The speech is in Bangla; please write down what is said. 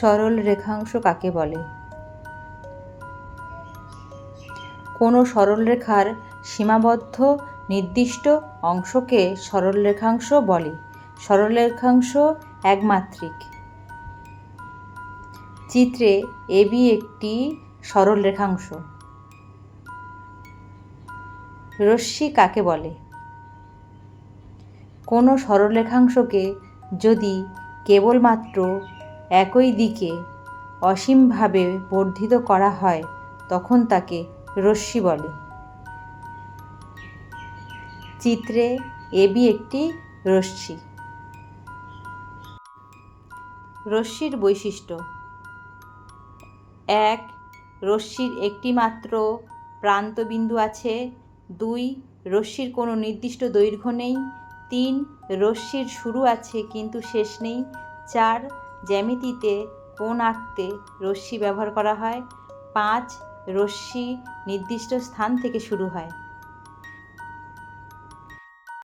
সরল রেখাংশ কাকে বলে? কোনো সরলরেখার সীমাবদ্ধ নির্দিষ্ট অংশকে সরলরেখাংশ বলে। সরলরেখাংশ একমাত্রিক। চিত্রে এবি একটি সরলরেখাংশ রশ্মি কাকে বলে? কোনো সরলরেখাংশকে যদি কেবলমাত্র একই দিকে অসীমভাবে বর্ধিত করা হয়, তখন তাকে রশ্মি বলে। চিত্রে এবি একটি রশ্মি। রশ্মির বৈশিষ্ট্য। এক, রশ্মির একটি মাত্র প্রান্তবিন্দু আছে, দুই, রশ্মির কোনো নির্দিষ্ট দৈর্ঘ্য নেই, তিন, রশ্মির শুরু আছে কিন্তু শেষ নেই, চার জ্যামিতিতে কোণ আঁকতে রশ্মি ব্যবহার করা হয়। পাঁচ রশ্মি নির্দিষ্ট স্থান থেকে শুরু হয়।